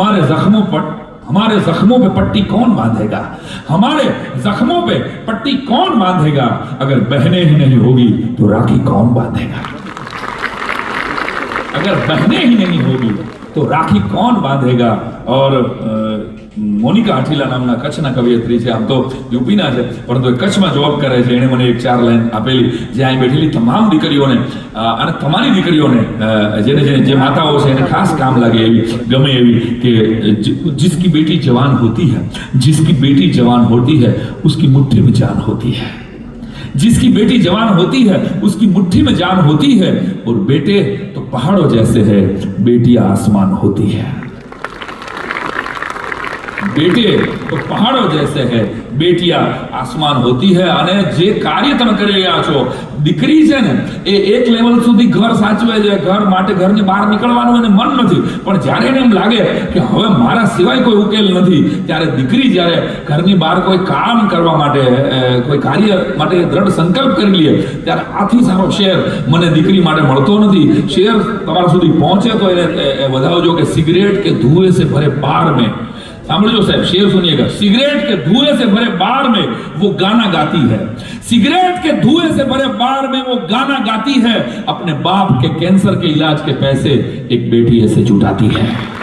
ہمارے زخموں پر ہمارے زخموں پہ پٹی کون باندھے گا؟ ہمارے زخموں پہ پٹی کون باندھے گا؟ اگر بہنیں ہی نہیں ہوگی تو راکھی کون باندھے گا؟ اگر بہنیں ہی نہیں ہوگی تو راکھی کون باندھے گا؟ اور مونیلا جس کی بیٹی جان ہوتی ہے اس کی مٹھی میں جان ہوتی ہے جس کی بیٹی جوان ہوتی ہے اس کی مٹھی میں جان ہوتی ہے اور بیٹے تو پہاڑوں جیسے بیٹی آسمان ہوتی ہے બેટે, તો પહાડો જૈસે હે. બેટિયા, આસમાન હોતી હે અને જે કાર્ય તમે કરી રહ્યા છો, દીકરી છે ને, એ એક લેવલ સુધી ઘર સાચવે છે. ઘર માટે ઘરની બહાર નીકળવાનું એને મન નથી. પણ જ્યારે એને એમ લાગે કે હવે મારા સિવાય કોઈ ઉકેલ નથી, ત્યારે દીકરી જ્યારે ઘરની બહાર કોઈ કામ કરવા માટે કોઈ કાર્ય માટે દ્રઢ સંકલ્પ કરી લે, ત્યારે આથી સારો શેર મને દીકરી માટે મળતો નથી. શેર તમારા સુધી પહોંચે તો એને વધાવજો કે સિગરેટ કે ધુએ સે ભરે બાર મેં. سامڑجو صاحب شیر سنیے گا۔ سگریٹ کے دھوئے سے بھرے بار میں وہ گانا گاتی ہے۔ سگریٹ کے دھوئے سے بھرے بار میں وہ گانا گاتی ہے۔ اپنے باپ کے کینسر کے علاج کے پیسے ایک بیٹی ایسے جٹاتی ہے۔